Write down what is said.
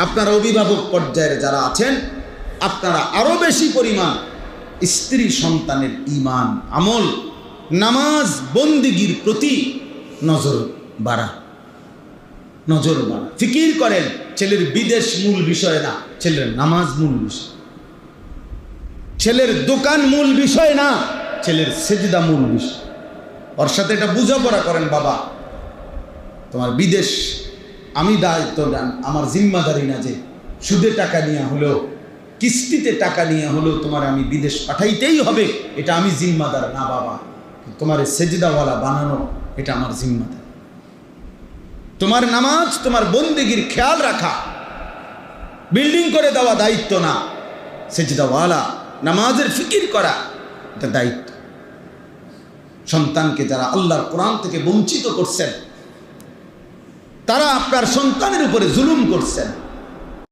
আপনারা অভিভাবক পর্যায়ের যারা আছেন, আপনারা আরও বেশি পরিমাণ স্ত্রী সন্তানের ইমান আমল, নামাজ বন্দিগির প্রতি নজর বাড়া। নজর বাড়া। ফিকির করেন, ছেলের বিদেশ মূল বিষয় না, ছেলের নামাজ মূল বিষয়। ছেলের দোকান মূল বিষয় না, ছেলের সেজদা মূল বিষয়। ওর সাথে এটা বোঝাপড়া করেন, বাবা। তোমার বিদেশ আমি দায়িত্ব দেন আমার জিম্মাদারি না যে সুদে টাকা নিয়ে হলেও, কিস্তিতে টাকা নিয়ে হলেও তোমার আমি বিদেশ পাঠাইতেই হবে, এটা আমি জিম্মাদার না বাবা। তোমার সেজদাওয়ালা বানানো, এটা আমার জিম্মাদার। তোমার নামাজ, তোমার বন্দেগির খেয়াল রাখা। বিল্ডিং করে দেওয়া দায়িত্ব না। সেজদাওয়ালা, নামাজের ফিকির করা, এটা দায়িত্ব। সন্তানকে যারা আল্লাহর কোরআন থেকে বঞ্চিত করছেন তারা আপনার সন্তানের উপরে জুলুম করছেন।